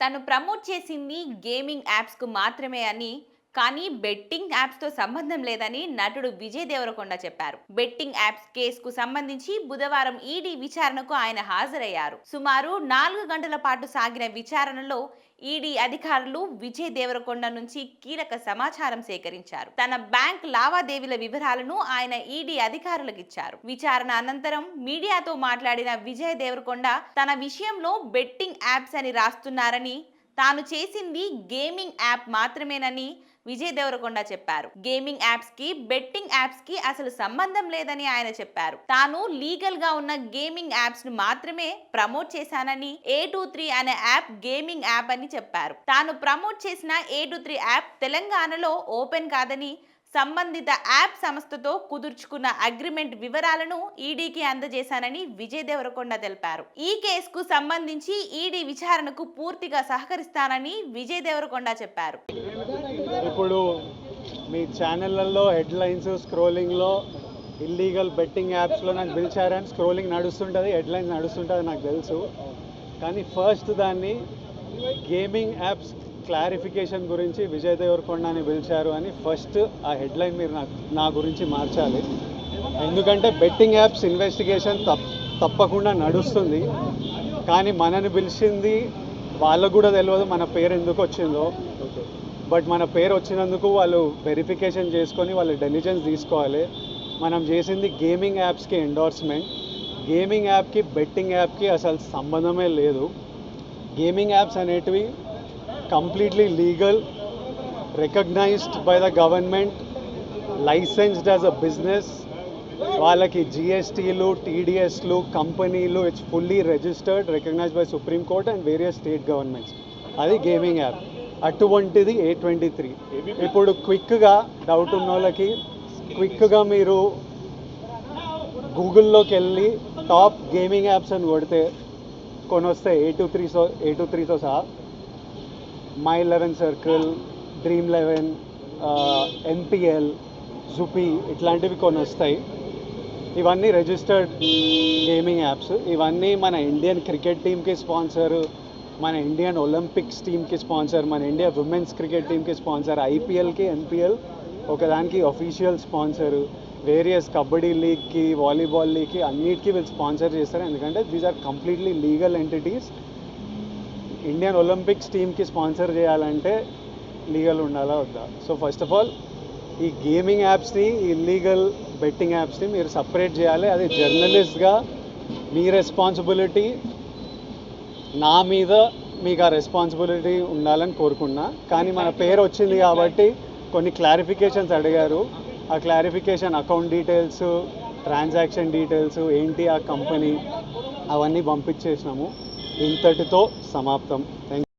తను ప్రమోట్ చేసింది గేమింగ్ యాప్స్కు మాత్రమే అని కానీ బెట్టింగ్ యాప్స్తో సంబంధం లేదని నటుడు విజయ్ దేవరకొండ చెప్పారు. బెట్టింగ్ యాప్స్ కేసుకు సంబంధించి బుధవారం ఈడీ విచారణకు ఆయన హాజరయ్యారు. సుమారు నాలుగు గంటల పాటు సాగిన విచారణలో ఈడీ అధికారులు విజయ్ దేవరకొండ నుంచి కీలక సమాచారం సేకరించారు. తన బ్యాంక్ లావాదేవీల వివరాలను ఆయన ఈడీ అధికారులకు ఇచ్చారు విచారణ అనంతరం మీడియాతో మాట్లాడిన విజయ్ దేవరకొండ తన విషయంలో బెట్టింగ్ యాప్స్ అని రాస్తున్నారని తాను చేసింది గేమింగ్ యాప్ మాత్రమేనని విజయ్ దేవరకొండ చెప్పారు. గేమింగ్ యాప్స్కి బెట్టింగ్ యాప్స్కి అసలు సంబంధం లేదని ఆయన చెప్పారు. తాను లీగల్గా ఉన్న గేమింగ్ యాప్స్ను మాత్రమే ప్రమోట్ చేశానని ఏ టూ త్రీ అనే యాప్ గేమింగ్ యాప్ అని చెప్పారు. తాను ప్రమోట్ చేసిన ఏ టూ త్రీ యాప్ తెలంగాణలో ఓపెన్ కాదని సంబంధిత యాప్ సంస్థతో కుదుర్చుకున్న అగ్రిమెంట్ వివరాలను ఈడీకి అందజేశానని విజయ్ దేవరకొండ తెలిపారు. ఈ కేసుకు సంబంధించి ఈడీ విచారణకు పూర్తిగా సహకరిస్తానని విజయ్ దేవరకొండ చెప్పారు. ఇప్పుడు మీ ఛానళ్ళల్లో హెడ్లైన్స్ స్క్రోలింగ్లో ఇల్లీగల్ బెట్టింగ్ యాప్స్లో నాకు పిలిచారని స్క్రోలింగ్ నడుస్తుంటుంది హెడ్లైన్స్ నడుస్తుంటుంది నాకు తెలుసు. కానీ ఫస్ట్ దాన్ని గేమింగ్ యాప్స్ క్లారిఫికేషన్ గురించి విజయ్ దేవరకొండని పిలిచారు అని ఫస్ట్ ఆ హెడ్లైన్ మీరు నాకు నా గురించి మార్చాలి. ఎందుకంటే బెట్టింగ్ యాప్స్ ఇన్వెస్టిగేషన్ తప్ తప్పకుండా నడుస్తుంది. కానీ మనని పిలిచింది వాళ్ళకు కూడా తెలియదు మన పేరు ఎందుకు వచ్చిందో. బట్ మన పేరు వచ్చినందుకు వాళ్ళు వెరిఫికేషన్ చేసుకొని వాళ్ళు డెలిజెన్స్ తీసుకోవాలి. మనం చేసింది గేమింగ్ యాప్స్కి ఎండోర్స్మెంట్ గేమింగ్ యాప్కి బెట్టింగ్ యాప్కి అసలు సంబంధమే లేదు. గేమింగ్ యాప్స్ అనేటివి completely legal recognised by the government licensed as a business వాళ్ళకి జిఎస్టీలు టీడీఎస్లు కంపెనీలు it's fully registered recognise by supreme court and various state governments అది గేమింగ్ యాప్ అటువంటిది ఏ ట్వంటీ త్రీ ఇప్పుడు క్విక్గా డౌట్ ఉన్న వాళ్ళకి క్విక్గా మీరు గూగుల్లోకి వెళ్ళి టాప్ గేమింగ్ యాప్స్ అని కొడితే కొన్ని వస్తాయి ఏ టూ త్రీతో ఏ టూ త్రీతో సహా My Eleven Circle Dream Eleven MPL Zupee ఇట్లాంటివి కొన్ని వస్తాయి ఇవన్నీ రిజిస్టర్డ్ గేమింగ్ యాప్స్ ఇవన్నీ మన ఇండియన్ క్రికెట్ టీమ్కి స్పాన్సర్ మన ఇండియన్ ఒలింపిక్స్ టీమ్కి స్పాన్సర్ మన ఇండియా ఉమెన్స్ క్రికెట్ టీమ్కి స్పాన్సర్ ఐపీఎల్కి ఎన్పిఎల్ ఒకదానికి అఫీషియల్ స్పాన్సర్ వేరియస్ కబడ్డీ లీగ్కి వాలీబాల్ లీగ్కి అన్నిటికీ వీళ్ళు స్పాన్సర్ చేస్తారు. ఎందుకంటే these are completely legal entities Indian Olympics టీమ్కి స్పాన్సర్ చేయాలంటే లీగల్ ఉండాలా వద్దా? సో ఫస్ట్ ఆఫ్ ఆల్ ఈ గేమింగ్ యాప్స్ని ఇల్లీగల్ బెట్టింగ్ యాప్స్ని మీరు సపరేట్ చేయాలి. అది జర్నలిస్ట్గా మీ రెస్పాన్సిబిలిటీ నా మీద మీకు ఆ రెస్పాన్సిబిలిటీ ఉండాలని కోరుకున్నా. కానీ మన పేరు వచ్చింది కాబట్టి కొన్ని క్లారిఫికేషన్స్ అడిగారు. ఆ clarification account details transaction details ఏంటి ఆ కంపెనీ అవన్నీ పంపించేసినాము. ఇంతటితో సమాప్తం. థ్యాంక్